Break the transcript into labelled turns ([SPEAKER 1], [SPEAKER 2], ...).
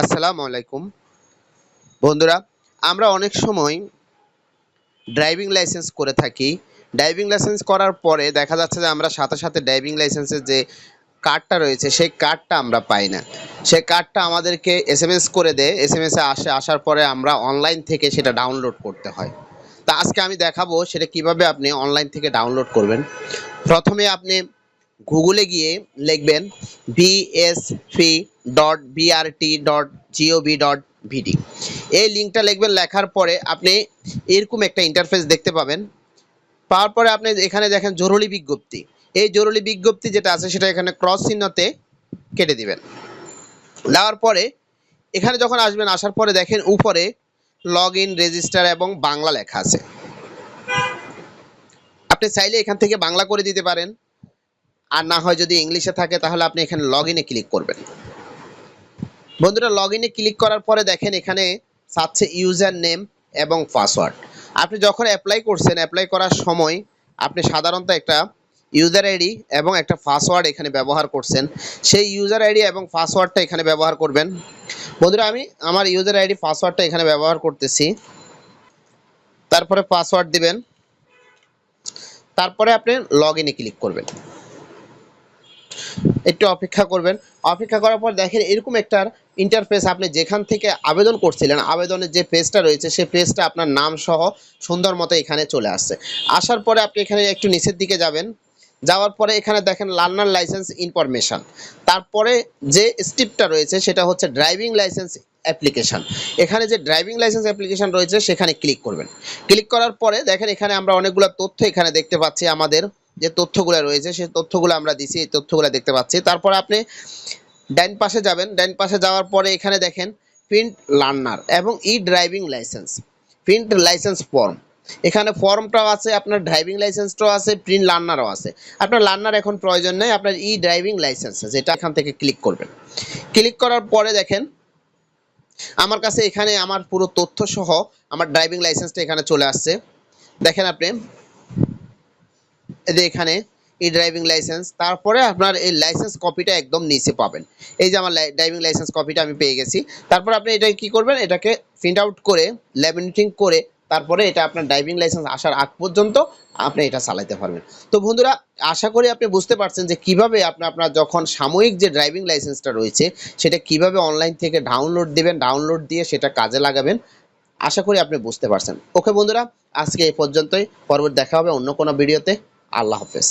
[SPEAKER 1] আসসালামু আলাইকুম। বন্ধুরা, আমরা অনেক সময় ড্রাইভিং লাইসেন্স করে থাকি। ড্রাইভিং লাইসেন্স করার পরে দেখা যাচ্ছে যে আমরা সাথে সাথে ড্রাইভিং লাইসেন্সের যে কার্ডটা রয়েছে, সেই কার্ডটা আমরা পাই না। সেই কার্ডটা আমাদেরকে এস এম এস করে দেয়। এস এম এসে আসে, আসার পরে আমরা অনলাইন থেকে সেটা ডাউনলোড করতে হয়। তা আজকে আমি দেখাবো সেটা কীভাবে আপনি অনলাইন থেকে ডাউনলোড করবেন। প্রথমে আপনি গুগলে গিয়ে লিখবেন BSP dot BRT dot GOV dot BD এই লিঙ্কটা লিখবেন, লেখার পরে আপনি এরকম একটা ইন্টারফেস দেখতে পাবেন। পাওয়ার পরে আপনি এখানে দেখেন জরুরি বিজ্ঞপ্তি। এই জরুরি বিজ্ঞপ্তি যেটা আছে সেটা এখানে ক্রস চিহ্নতে কেটে দিবেন। দেওয়ার পরে এখানে যখন আসবেন, আসার পরে দেখেন উপরে লগ ইন রেজিস্টার এবং বাংলা লেখা আছে। আপনি চাইলে এখান থেকে বাংলা করে দিতে পারেন। আর না হয় যদি ইংলিশে থাকে, তাহলে আপনি এখানে লগ ইনে ক্লিক করবেন। বন্ধুরা লগ ইনে ক্লিক করার পরে দেখেন এখানে চাচ্ছে ইউজার নেম এবং পাসওয়ার্ড আপনি যখন অ্যাপ্লাই করছেন অ্যাপ্লাই করার সময় আপনি সাধারণত একটা ইউজার আইডি এবং একটা পাসওয়ার্ড এখানে ব্যবহার করছেন। সেই ইউজার আইডি এবং পাসওয়ার্ডটা এখানে ব্যবহার করবেন। বন্ধুরা, আমি আমার ইউজার আইডি পাসওয়ার্ডটা এখানে ব্যবহার করতেছি। তারপরে পাসওয়ার্ড দিবেন। তারপরে আপনি লগ ইনে ক্লিক করবেন। একটু অপেক্ষা করবেন। অপেক্ষা করার পর দেখেন এরকম একটা ইন্টারফেস আপনি যেখান থেকে আবেদন করছিলেন, আবেদনের যে পেজটা রয়েছে, সেই পেজটা আপনার নাম সহ সুন্দর মতো এখানে চলে আসছে। আসার পরে আপনি এখানে একটু নিচের দিকে যাবেন। যাওয়ার পরে এখানে দেখেন লার্নার লাইসেন্স ইনফরমেশন। তারপরে যে স্টেপটা রয়েছে, সেটা হচ্ছে ড্রাইভিং লাইসেন্স অ্যাপ্লিকেশন। এখানে যে ড্রাইভিং লাইসেন্স অ্যাপ্লিকেশন রয়েছে, সেখানে ক্লিক করবেন। ক্লিক করার পরে দেখেন এখানে আমরা অনেকগুলো তথ্য এখানে দেখতে পাচ্ছি আমাদের। যে তথ্যগুলো রয়েছে সেই তথ্যগুলো আমরা দিছি, এই তথ্যগুলো দেখতে পাচ্ছি। তারপর আপনি ডাইন পাশে যাবেন। ডাইন পাশে যাওয়ার পরে এখানে দেখেন প্রিন্ট লার্নার এবং e driving licence print licence form এখানে ফর্মটাও আছে, আপনার ড্রাইভিং লাইসেন্সটাও আছে প্রিন্ট লার্নারও আছে। আপনার লার্নার এখন প্রয়োজন নেই, আপনার ই ড্রাইভিং লাইসেন্স যেটা এখান থেকে ক্লিক করবেন। ক্লিক করার পরে দেখেন, আমার কাছে এখানে আমার পুরো তথ্য সহ আমার ড্রাইভিং লাইসেন্সটা এখানে চলে আসছে। দেখেন আপনি এখানে এই ড্রাইভিং লাইসেন্স তারপরে আপনার এই লাইসেন্স কপিটা একদম নিচে পাবেন। এই যে আমার ড্রাইভিং লাইসেন্স কপিটা আমি পেয়ে গেছি। তারপর আপনি এটা কি করবেন? এটাকে প্রিন্ট আউট করে ল্যামিনেটিং করে, তারপরে এটা আপনার ড্রাইভিং লাইসেন্স আসার আগ পর্যন্ত আপনি এটা চালাতে পারবেন। তো বন্ধুরা, আশা করি আপনি বুঝতে পারছেন যে কীভাবে আপনি আপনার যখন সাময়িক যে ড্রাইভিং লাইসেন্সটা রয়েছে, সেটা কীভাবে অনলাইন থেকে ডাউনলোড দিবেন ডাউনলোড দিয়ে সেটা কাজে লাগাবেন, আশা করি আপনি বুঝতে পারছেন। ওকে বন্ধুরা, আজকে এই পর্যন্তই। পরবর্তী দেখা হবে অন্য কোনো ভিডিওতে আল্লাহ হাফেজ